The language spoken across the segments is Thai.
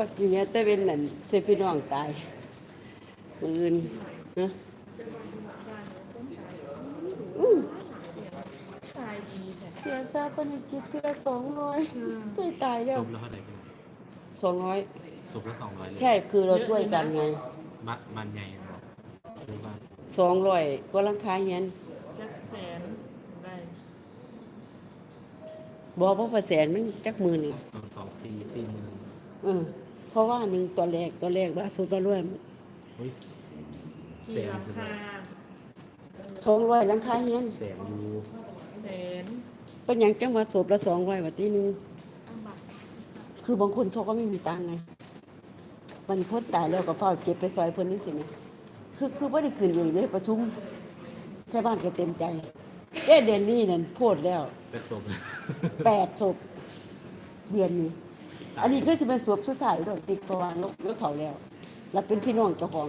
ว่าทีเนี้ยแต่เป็นนั่นเจพี่น้องตายปืนนะอื้อตายดีแต่เสียซาปนิกิจเทือสองร้อยเคยตายแล้วศพละเท่าไหร่พี่สองร้อยศพละสองร้อยเลยใช่คือเราช่วยกันไงบ้านบ้านใหญ่เนอะหรือบ้านสองร้อยก็ลังคาเงี้ยจักแสนได้บอกว่าประแสนมันจักหมื่นล่ะสองสองสี่สี่หมื่นเออ เพราะว่าหนึ่งตัวแรกตัวแรกว่าสุดมาร่วมเฮ้ยแสกี่นราคาสองร้อยลังคาเงี้ยแสนอยู่แสนเป็นหยังจังว่าศพละสองร้อยบาททีหนึงอ้าวบัตรคือบางคนเขาก็ไม่มีตังค์ไงมันพ้นตายแล้วก็เฝ้าเก็บไปซอยเพิ่นนี่สินะคือคือไม่ได้คืนอยู่ในประชุมแค่บ้านก็เต็มใจเอ๊ะเดือนนี้นั่นโพดแล้ว เป็นศพแปดศพเดือนนี้ อันนี้คือสิเป็นศพสุดท้ายด้วยติดประวัติลกลกเขาแล้วเราเป็นพี่น้องเจ้าของ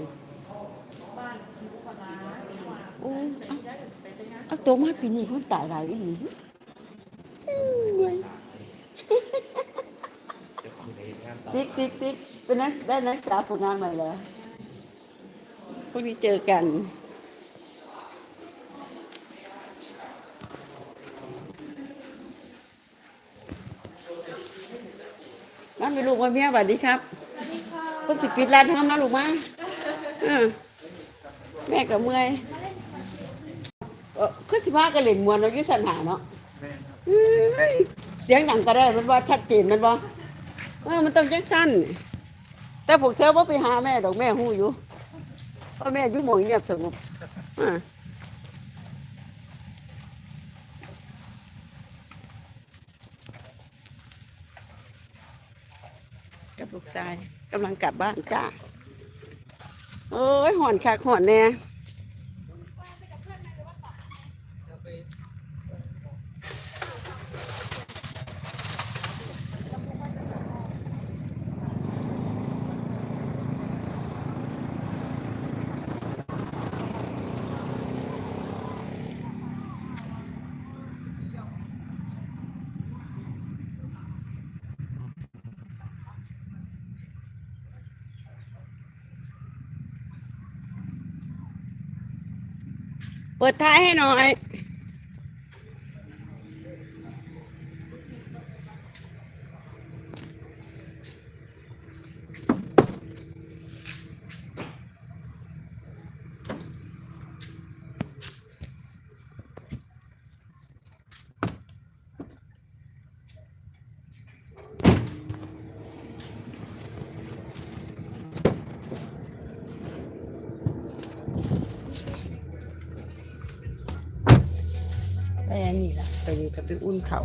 บ้านยุคลาดีกว่าโอ้ยไปได้ไปได้งานเอาตัวมาปีนี้คนตายหลายอีหลีอื้อเว้ยจะคุยในงานต่อติ๊กติ๊กติ๊กเป็นนักได้นักศึกษาฝึกงานใหม่เลยพวกนี้เจอกัน น้ามีลูกมาเมียสวัสดีครับคนสิปิดร้านทำนะลูกมาเออแม่กับเมื่อยเออคือสิมากันเล่นมวนเราอยู่สันหาเนาะเอ้ยเสียงดังก็ได้มันว่าชัดเจนมันบ่เออมันต้องจังสั้น แต่พวกเธอว่าไปหาแม่ดอกแม่หูอยู่เพราะแม่อยู่หมองเงียบสงบอ่า ลูกชายกำลังกลับบ้านจ้าโอ้ยหอนคักหอนแน่ เปิดท้ายให้หน่อย ก็อยู่กับไปอุ้นเขา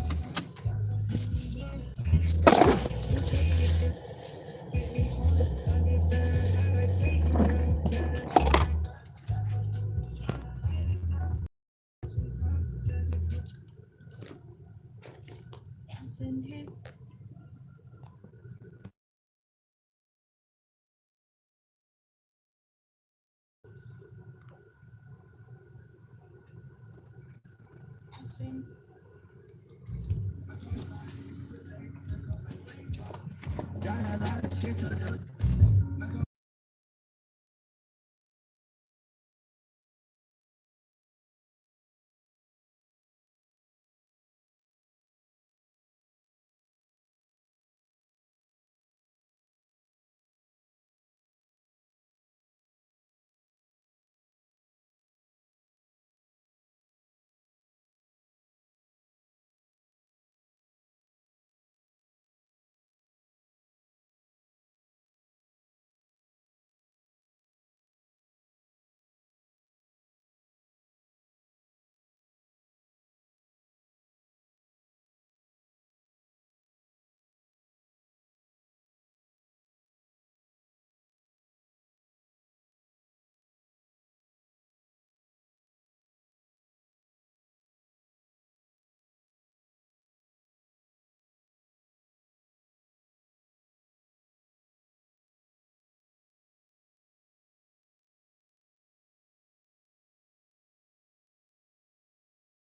嗯。加油！加油！